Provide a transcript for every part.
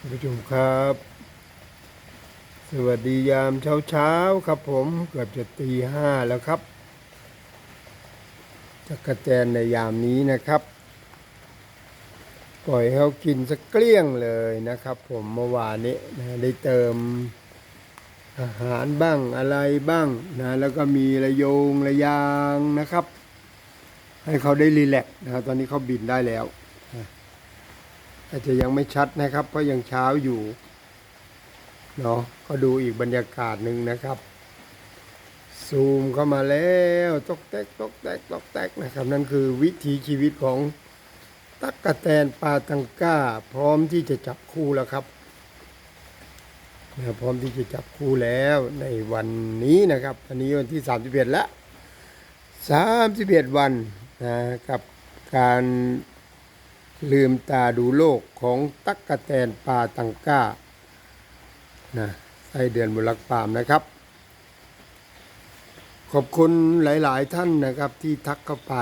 ผู้ชมครับ สวัสดียามเช้าเช้าครับ ผมเกือบจะตีห้าแล้วครับจักรแจนในยามนี้นะครับ ปล่อยให้เขากินสักเกลี้ยงเลยนะครับ ผมเมื่อวานนี้นะได้เติมอาหารบ้างอะไรบ้างนะแล้วก็มีระโยงระยางนะครับ ให้เขาได้รีแลกซ์นะครับตอนนี้เขาบินได้แล้ว อาจจะยังไม่ชัดนะครับ เพราะยังเช้าอยู่เนาะก็ดูอีกบรรยากาศหนึ่งนะครับ ซูมเข้ามาแล้วตกแตกตกแตกตกแตกนะครับ นั่นคือวิถีชีวิตของตักกะแตนปลาตังก้า พร้อมที่จะจับคู่แล้วครับนะพร้อมที่จะจับคู่แล้วในวันนี้นะครับวันนี้วันที่ 31 แล้ว 31 วันนะกับการ ลืมตาดูโลกของตั๊กกะแตนปาตังก้านะไส้เดือนบุรักปามนะครับ ขอบคุณหลาย ๆ ท่านนะครับที่ทักเข้าไป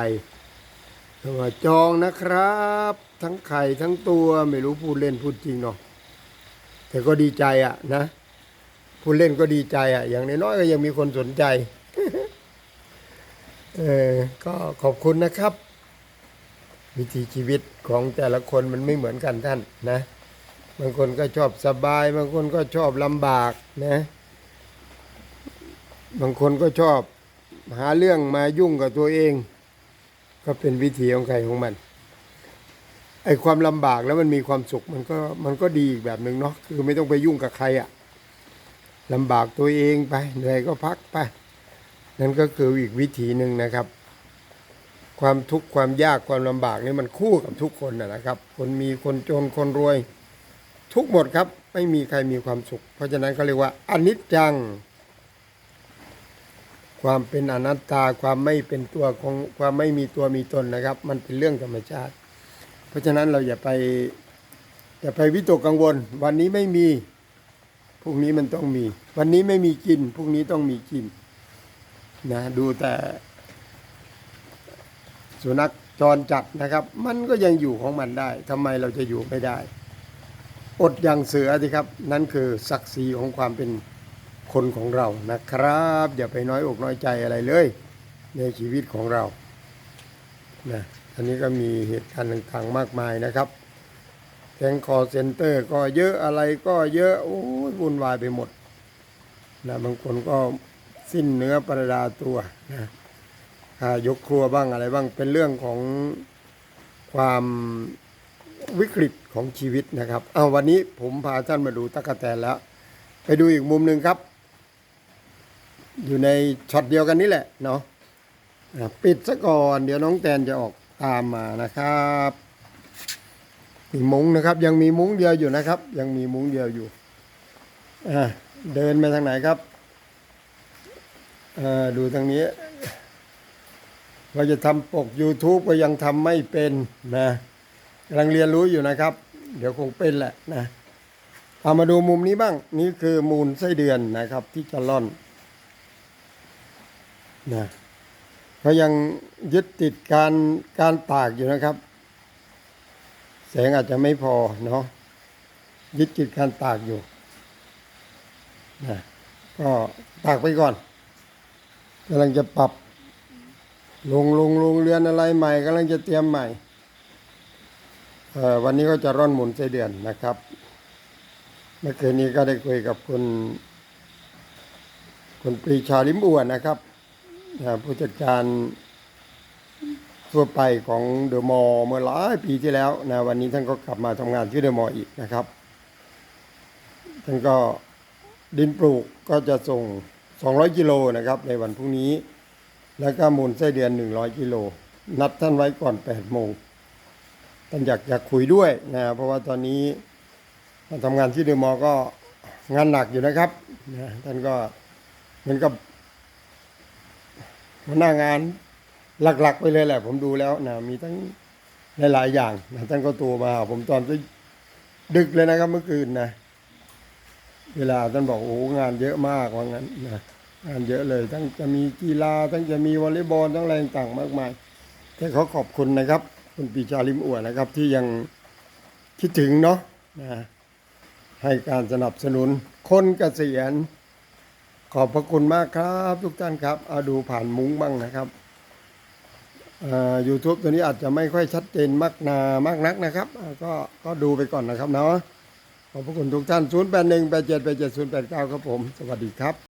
ว่าจองนะครับ ทั้งไข่ทั้งตัวไม่รู้พูดเล่นพูดจริงเนาะแต่ก็ดีใจอะนะพูดเล่นก็ดีใจอะอย่างน้อยๆก็ยังมีคนสนใจเออก็ขอบคุณนะครับ วิถีชีวิตของแต่ละคนมันไม่เหมือนกันท่านนะ บางคนก็ชอบสบาย บางคนก็ชอบลำบากนะ บางคนก็ชอบหาเรื่องมายุ่งกับตัวเอง ก็เป็นวิถีของใครของมันไอความลำบากแล้วมันมีความสุขมันก็มันก็ดีอีกแบบหนึ่งเนาะคือไม่ต้องไปยุ่งกับใครอะลำบากตัวเองไปเหนื่อยก็พักไปนั่นก็คืออีกวิถีหนึ่งนะครับ ความทุกข์ความยากความลำบากนี่มันคู่กับทุกคนนะนะครับ คนมีคนจนคนรวย ทุกหมดครับไม่มีใครมีความสุข เพราะฉะนั้นเขาเรียกว่าอนิจจัง ความเป็นอนัตตาความไม่เป็นตัวของความไม่มีตัวมีตนนะครับ มันเป็นเรื่องธรรมชาติ เพราะฉะนั้นเราอย่าไปอย่าไปวิตกกังวล วันนี้ไม่มีพรุ่งนี้มันต้องมี วันนี้ไม่มีกินพรุ่งนี้ต้องมีกินนะดูแต่ สุนัขจรจัดนะครับ มันก็ยังอยู่ของมันได้ทำไมเราจะอยู่ไม่ได้ อดอย่างเสือสิครับ นั่นคือศักดิ์ศรีของความเป็นคนของเรานะครับ อย่าไปน้อยอกน้อยใจอะไรเลย ในชีวิตของเรานะอันนี้ก็มีเหตุการณ์ต่างๆมากมายนะครับแก๊งคอเซ็นเตอร์ก็เยอะอะไรก็เยอะโอ้ยวุ่นวายไปหมดนะบางคนก็สิ้นเนื้อประดาตัวนะ ยกครัวบ้างอะไรบ้างเป็นเรื่องของความวิกฤตของชีวิตนะครับ เอาวันนี้ผมพาท่านมาดูตะกะแตนแล้ว ไปดูอีกมุมหนึ่งครับ อยู่ในช็อตเดียวกันนี่แหละเนาะปิดซะก่อน เดี๋ยวน้องแตนจะออกตามมานะครับมีมุ้งนะครับ ยังมีมุ้งเดียวอยู่นะครับ ยังมีมุ้งเดียวอยู่เดินไปทางไหนครับดูทางนี้ ว่าจะทำปก YouTube ก็ยังทำไม่เป็นนะกำลังเรียนรู้อยู่นะครับ เดี๋ยวคงเป็นแหละนะเอามาดูมุมนี้บ้าง นี่คือมูลไส้เดือนนะครับ ที่จะล่อนนะเขายังยึดติดการการตากอยู่นะครับ แสงอาจจะไม่พอเนาะยึดติดการตากอยู่นะก็ตากไปก่อนกำลังจะปรับ ลงลงลงเรือนอะไรใหม่กำลังจะเตรียมใหม่วันนี้ก็จะร่อนหมุนไส้เดือนนะครับ เมื่อคืนนี้ก็ได้คุยกับคุณคุณปรีชาลิมอ้วนนะครับผู้จัดการทั่วไปของเดอะมอลล์เมื่อหลายปีที่แล้วนะวันนี้ท่านก็กลับมาทำงานที่เดอะมอลล์อีกนะครับ ท่านก็ดินปลูกก็จะส่ง 200 กิโลนะครับในวันพรุ่งนี้ แล้วก็มูลไส้เดือน 100กิโลนัดท่านไว้ก่อน8โมงท่านอยากอยากคุยด้วยนะเพราะว่าตอนนี้มาทำงานที่เดมอก็งานหนักอยู่นะครับนะท่านก็เหมือนกับหัวหน้างานหลักๆ ไปเลยแหละ ผมดูแล้วนะมีทั้งหลายๆอย่างนะท่านก็ตัวมาผมตอนที่ดึกเลยนะครับเมื่อคืนนะ เวลาท่านบอกโอ้งานเยอะมากว่างั้นนะ งานเยอะเลย ทั้งจะมีกีฬา ทั้งจะมีวอลเลย์บอลทั้งอะไรต่างมากมายแต่ขอขอบคุณนะครับ คุณปีชาลิมอวดนะครับ ที่ยังคิดถึงเนาะนะให้การสนับสนุนคนเกษียณ ขอบพระคุณมากครับทุกท่านครับเอาดูผ่านมุ้งบ้างนะครับยูทูบตัวนี้อาจจะไม่ค่อยชัดเจนมากนามากนักนะครับ ก็ก็ดูไปก่อนนะครับเนาะขอบพระคุณทุกท่าน 0 8 1 8 7 8 7 0 8 9 ครับผม สวัสดีครับ